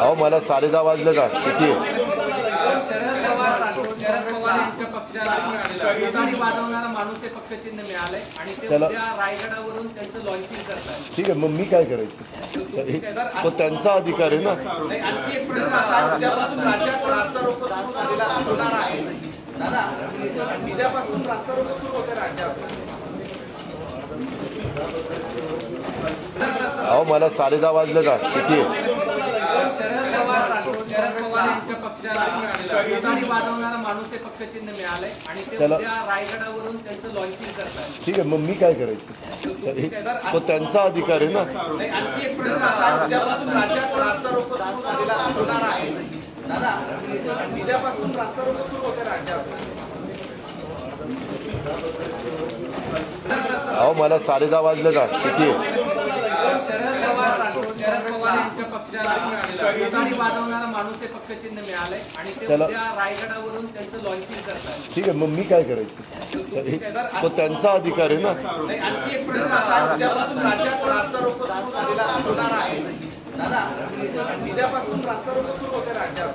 अहो मला साडे दहा वाजले का? किती? त्याला- ठीक आहे मग मी काय करायचं? तो त्यांचा अधिकार आहे ना? उद्यापासून रास्ता सुरू होते राज्यात. अहो मला साडे दहा वाजले का? किती? शरद पवार यांच्या पक्षाला तुतारी वाजवणारा माणूस हे पक्षचिन्ह मिळालंय आणि ते त्याला- उद्या रायगडावरून त्यांचं लॉन्चिंग करतात ठीक आहे मग मी काय करायचं? तो त्यांचा अधिकार आहे ना? नाही, आणखी एक प्रश्न असा उद्यापासून राज्यात रास्ता रोको सुरू झालेला होणार आहे. दादा उद्यापासून रास्ता रोको सुरू होते राज्यात. अहो मला साडे दहा वाजले का किती शरद यांच्या पक्षाला माणूस हे पक्षचिन्ह मिळालंय आणि ते त्याला- उद्या रायगडावरून त्यांचं लॉन्चिंग करतात ठीक आहे मग मी काय करायचं? तो त्यांचा अधिकार आहे ना? नाही, आणखी एक प्रश्न असा उद्यापासून राज्यात रास्ता रोको सुरू झालेला होणार आहे. दादा उद्यापासून रास्ता रोको सुरू होते राज्यात.